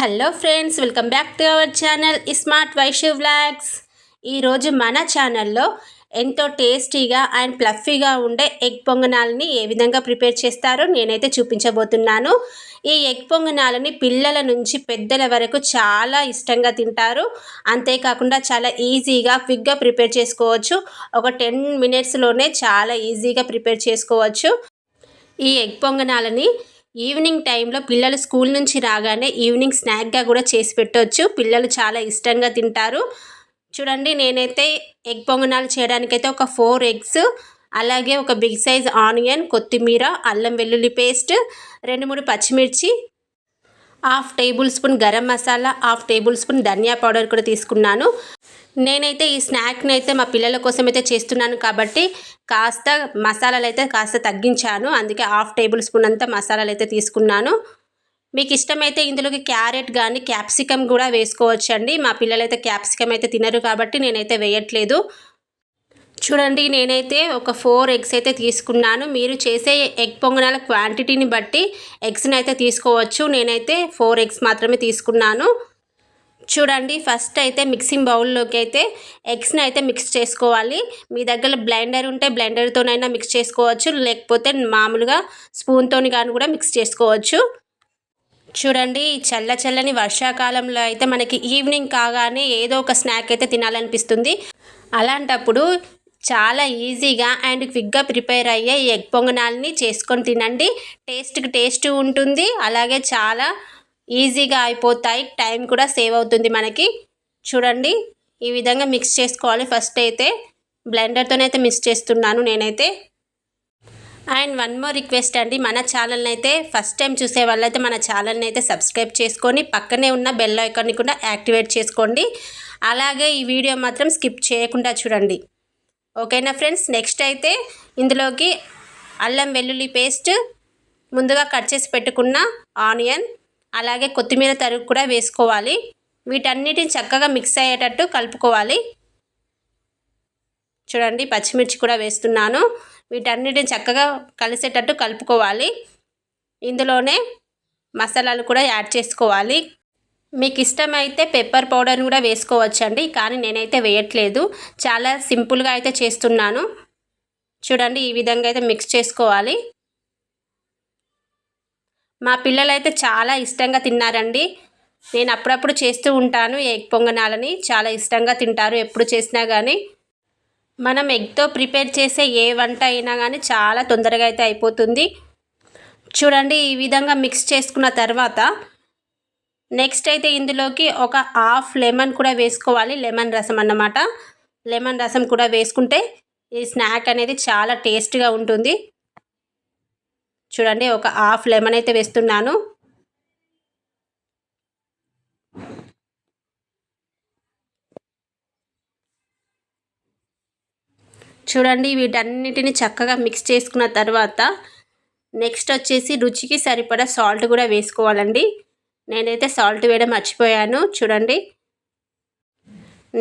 Hello friends welcome back to our channel smart Vaishu vlogs ఈరోజు మన ఛానల్లో ఎంతో టేస్టీగా అండ్ ప్లఫీగా ఉండే ఎగ్ పొంగనాలని ఏ విధంగా ప్రిపేర్ చేస్తారో నేనైతే చూపించబోతున్నాను. ఈ ఎగ్ పొంగనాలని పిల్లల నుంచి పెద్దల వరకు చాలా ఇష్టంగా తింటారు. అంతేకాకుండా చాలా ఈజీగా క్విక్గా ప్రిపేర్ చేసుకోవచ్చు. ఒక టెన్ మినిట్స్లోనే చాలా ఈజీగా ప్రిపేర్ చేసుకోవచ్చు. ఈ ఎగ్ పొంగనాలని ఈవినింగ్ టైంలో పిల్లలు స్కూల్ నుంచి రాగానే ఈవినింగ్ స్నాక్గా కూడా చేసి పెట్టవచ్చు పిల్లలు చాలా ఇష్టంగా తింటారు. చూడండి నేనైతే ఎగ్ పొంగనాలు చేయడానికైతే ఒక ఫోర్ ఎగ్స్ అలాగే ఒక బిగ్ సైజ్ ఆనియన్ కొత్తిమీర అల్లం వెల్లుల్లి పేస్ట్ రెండు మూడు పచ్చిమిర్చి half tablespoon garam masala half tablespoon ధనియా పౌడర్ కూడా తీసుకున్నాను. నేనైతే ఈ స్నాక్ని అయితే మా పిల్లల కోసం అయితే చేస్తున్నాను కాబట్టి కాస్త మసాలాలు అయితే కాస్త తగ్గించాను. అందుకే హాఫ్ టేబుల్ స్పూన్ అంతా మసాలాలు అయితే తీసుకున్నాను. మీకు ఇష్టమైతే ఇందులోకి క్యారెట్ కానీ క్యాప్సికమ్ కూడా వేసుకోవచ్చండి. మా పిల్లలైతే క్యాప్సికమ్ అయితే తినరు కాబట్టి నేనైతే వేయట్లేదు. చూడండి నేనైతే ఒక ఫోర్ ఎగ్స్ అయితే తీసుకున్నాను. మీరు చేసే ఎగ్ పొంగనాల క్వాంటిటీని బట్టి ఎగ్స్ని అయితే తీసుకోవచ్చు. నేనైతే ఫోర్ ఎగ్స్ మాత్రమే తీసుకున్నాను. చూడండి ఫస్ట్ అయితే మిక్సింగ్ బౌల్లోకి అయితే ఎగ్స్ని అయితే మిక్స్ చేసుకోవాలి. మీ దగ్గర బ్లెండర్ ఉంటే బ్లెండర్తోనైనా మిక్స్ చేసుకోవచ్చు. లేకపోతే మామూలుగా స్పూన్తో కానీ కూడా మిక్స్ చేసుకోవచ్చు. చూడండి చల్ల చల్లని వర్షాకాలంలో అయితే మనకి ఈవినింగ్ కాగానే ఏదో ఒక స్నాక్ అయితే తినాలనిపిస్తుంది. అలాంటప్పుడు చాలా ఈజీగా అండ్ క్విక్గా ప్రిపేర్ అయ్యే ఎగ్ పొంగనాలని చేసుకొని తినండి. టేస్ట్కి టేస్ట్ ఉంటుంది. అలాగే చాలా ఈజీగా అయిపోతాయి. టైం కూడా సేవ్ అవుతుంది మనకి. చూడండి ఈ విధంగా మిక్స్ చేసుకోవాలి. ఫస్ట్ అయితే బ్లెండర్తోనైతే మిక్స్ చేస్తున్నాను నేనైతే. అండ్ వన్ మోర్ రిక్వెస్ట్ అండి. మన ఛానల్ని అయితే ఫస్ట్ టైం చూసే వాళ్ళైతే మన ఛానల్ని అయితే సబ్స్క్రైబ్ చేసుకొని పక్కనే ఉన్న బెల్ ఐకాన్ని కూడా యాక్టివేట్ చేసుకోండి. అలాగే ఈ వీడియో మాత్రం స్కిప్ చేయకుండా చూడండి. ఓకేనా ఫ్రెండ్స్? నెక్స్ట్ అయితే ఇందులోకి అల్లం వెల్లుల్లి పేస్ట్ ముందుగా కట్ చేసి పెట్టుకున్న ఆనియన్ అలాగే కొత్తిమీర తరుగు కూడా వేసుకోవాలి. వీటన్నిటిని చక్కగా మిక్స్ అయ్యేటట్టు కలుపుకోవాలి. చూడండి పచ్చిమిర్చి కూడా వేస్తున్నాను. వీటన్నిటిని చక్కగా కలిసేటట్టు కలుపుకోవాలి. ఇందులోనే మసాలాలు కూడా యాడ్ చేసుకోవాలి. మీకు ఇష్టమైతే పెప్పర్ పౌడర్ని కూడా వేసుకోవచ్చండి కానీ నేనైతే వేయట్లేదు. చాలా సింపుల్గా అయితే చేస్తున్నాను. చూడండి ఈ విధంగా అయితే మిక్స్ చేసుకోవాలి. మా పిల్లలైతే చాలా ఇష్టంగా తిన్నారండి. నేను అప్పుడప్పుడు చేస్తూ ఉంటాను ఎగ్ పొంగనాలని. చాలా ఇష్టంగా తింటారు ఎప్పుడు చేసినా కానీ మనం ఎగ్తో ప్రిపేర్ చేసే ఏ వంట అయినా కానీ చాలా తొందరగా అయితే అయిపోతుంది. చూడండి ఈ విధంగా మిక్స్ చేసుకున్న తర్వాత నెక్స్ట్ అయితే ఇందులోకి ఒక హాఫ్ లెమన్ కూడా వేసుకోవాలి. లెమన్ రసం అన్నమాట. లెమన్ రసం కూడా వేసుకుంటే ఈ స్నాక్ అనేది చాలా టేస్ట్గా ఉంటుంది. చూడండి ఒక హాఫ్ లెమన్ అయితే వేస్తున్నాను. చూడండి వీటన్నిటిని చక్కగా మిక్స్ చేసుకున్న తర్వాత నెక్స్ట్ వచ్చేసి రుచికి సరిపడా సాల్ట్ కూడా వేసుకోవాలండి. నేనైతే సాల్ట్ వేయడం మర్చిపోయాను. చూడండి.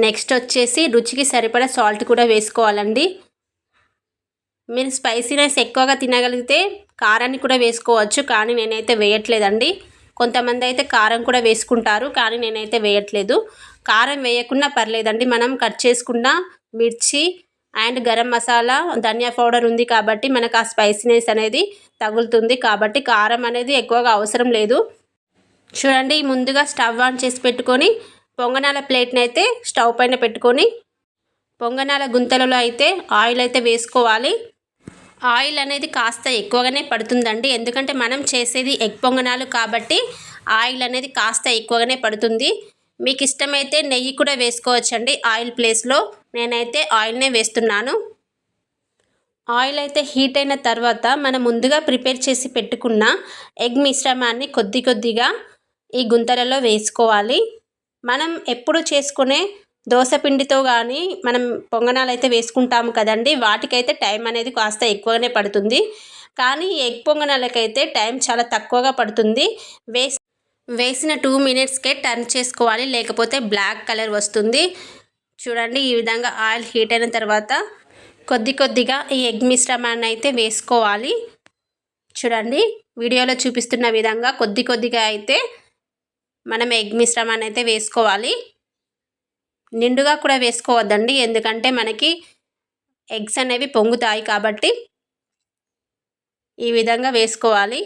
నెక్స్ట్ వచ్చేసి రుచికి సరిపడా సాల్ట్ కూడా వేసుకోవాలండి. మీరు స్పైసీనెస్ ఎక్కువగా తినగలిగితే కారాన్ని కూడా వేసుకోవచ్చు. కానీ నేనైతే వేయట్లేదండి. కొంతమంది అయితే కారం కూడా వేసుకుంటారు. కానీ నేనైతే వేయట్లేదు. కారం వేయకుండా పర్లేదండి. మనం కట్ చేసుకున్న మిర్చి and garam masala dhaniya powder ఉంది కాబట్టి మనకు ఆ స్పైసీనెస్ అనేది తగులుతుంది. కాబట్టి కారం అనేది ఎక్కువగా అవసరం లేదు. చూడండి ముందుగా స్టవ్ ఆన్ చేసి పెట్టుకొని పొంగనాల ప్లేట్ని అయితే స్టవ్ పైన పెట్టుకొని పొంగనాల గుంతలలో అయితే ఆయిల్ అయితే వేసుకోవాలి. ఆయిల్ అనేది కాస్త ఎక్కువగానే పడుతుందండి. ఎందుకంటే మనం చేసేది ఎగ్ పొంగనాలు కాబట్టి ఆయిల్ అనేది కాస్త ఎక్కువగానే పడుతుంది. మీకు ఇష్టమైతే నెయ్యి కూడా వేసుకోవచ్చండి ఆయిల్ ప్లేస్లో. నేనైతే ఆయిల్నే వేస్తున్నాను. ఆయిల్ అయితే హీట్ అయిన తర్వాత మనం ముందుగా ప్రిపేర్ చేసి పెట్టుకున్న ఎగ్ మిశ్రమాన్ని కొద్ది కొద్దిగా ఈ గుంతలలో వేసుకోవాలి. మనం ఎప్పుడు చేసుకునే దోశపిండితో కానీ మనం పొంగనాలు అయితే వేసుకుంటాము కదండి. వాటికైతే టైం అనేది కాస్త ఎక్కువగానే పడుతుంది. కానీ ఎగ్ పొంగనాలకైతే టైం చాలా తక్కువగా పడుతుంది. వేసి వేసిన టూ మినిట్స్కే టర్న్ చేసుకోవాలి. లేకపోతే బ్లాక్ కలర్ వస్తుంది. చూడండి ఈ విధంగా ఆయిల్ హీట్ అయిన తర్వాత కొద్ది కొద్దిగా ఈ ఎగ్ మిశ్రమాన్ని అయితే వేసుకోవాలి. చూడండి వీడియోలో చూపిస్తున్న విధంగా కొద్ది కొద్దిగా అయితే మనం ఎగ్ మిశ్రమాన్ని అయితే వేసుకోవాలి. నిండుగా కూడా వేసుకోవద్దండి. ఎందుకంటే మనకి ఎగ్స్ అనేవి పొంగుతాయి కాబట్టి ఈ విధంగా వేసుకోవాలి.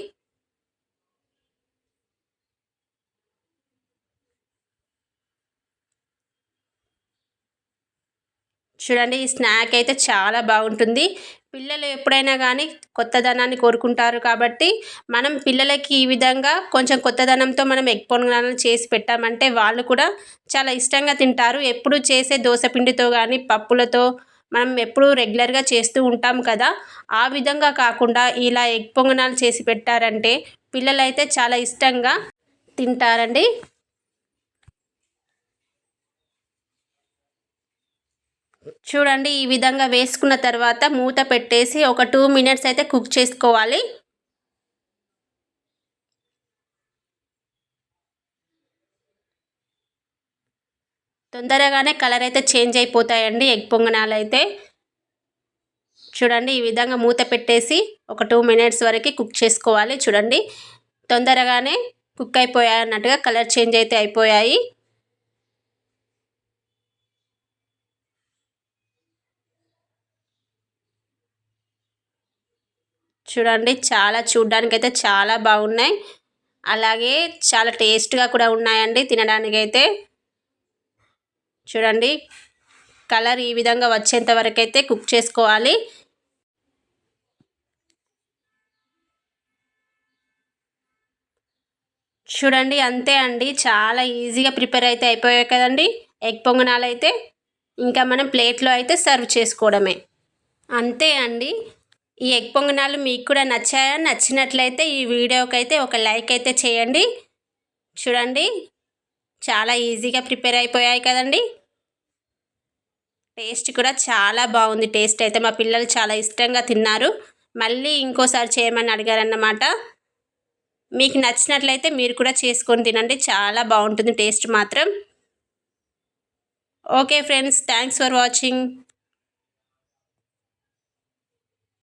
చూడండి ఈ స్నాక్ అయితే చాలా బాగుంటుంది. పిల్లలు ఎప్పుడైనా కానీ కొత్తదనాన్ని కోరుకుంటారు కాబట్టి మనం పిల్లలకి ఈ విధంగా కొంచెం కొత్తదనంతో మనం ఎగ్ పొంగనాలను చేసి పెట్టామంటే వాళ్ళు కూడా చాలా ఇష్టంగా తింటారు. ఎప్పుడు చేసే దోశపిండితో కానీ పప్పులతో మనం ఎప్పుడు రెగ్యులర్గా చేస్తూ ఉంటాం కదా. ఆ విధంగా కాకుండా ఇలా ఎగ్ పొంగనాలు చేసి పెట్టారంటే పిల్లలైతే చాలా ఇష్టంగా తింటారండి. చూడండి ఈ విధంగా వేసుకున్న తర్వాత మూత పెట్టేసి ఒక టూ మినిట్స్ అయితే కుక్ చేసుకోవాలి. తొందరగానే కలర్ అయితే చేంజ్ అయిపోతాయండి ఎగ్ పొంగనాలు అయితే. చూడండి ఈ విధంగా మూత పెట్టేసి ఒక టూ మినిట్స్ వరకు కుక్ చేసుకోవాలి. చూడండి తొందరగానే కుక్ అయిపోయాయి అన్నట్టుగా కలర్ చేంజ్ అయితే అయిపోయాయి. చూడండి చాలా చూడ్డానికి అయితే చాలా బాగున్నాయి. అలాగే చాలా టేస్ట్గా కూడా ఉన్నాయండి తినడానికి అయితే చూడండి కలర్ ఈ విధంగా వచ్చేంత వరకు అయితే కుక్ చేసుకోవాలి. చూడండి అంతే అండి. చాలా ఈజీగా ప్రిపేర్ అయితే అయిపోయాయి కదండి. ఎగ్ పొంగనాలు అయితే ఇంకా మనం ప్లేట్లో అయితే సర్వ్ చేసుకోవడమే. అంతే అండి. ఈ ఎగ్ పొంగనాలు మీకు కూడా నచ్చాయా? నచ్చినట్లయితే ఈ వీడియోకి అయితే ఒక లైక్ అయితే చేయండి. చూడండి. చాలా ఈజీగా ప్రిపేర్ అయిపోయాయి కదండి. టేస్ట్ కూడా చాలా బాగుంది. టేస్ట్ అయితే మా పిల్లలు చాలా ఇష్టంగా తిన్నారు. మళ్ళీ ఇంకోసారి చేయమని అడిగారన్నమాట. మీకు నచ్చినట్లయితే మీరు కూడా చేసుకొని తినండి. చాలా బాగుంటుంది టేస్ట్ మాత్రం. Okay friends thanks for watching.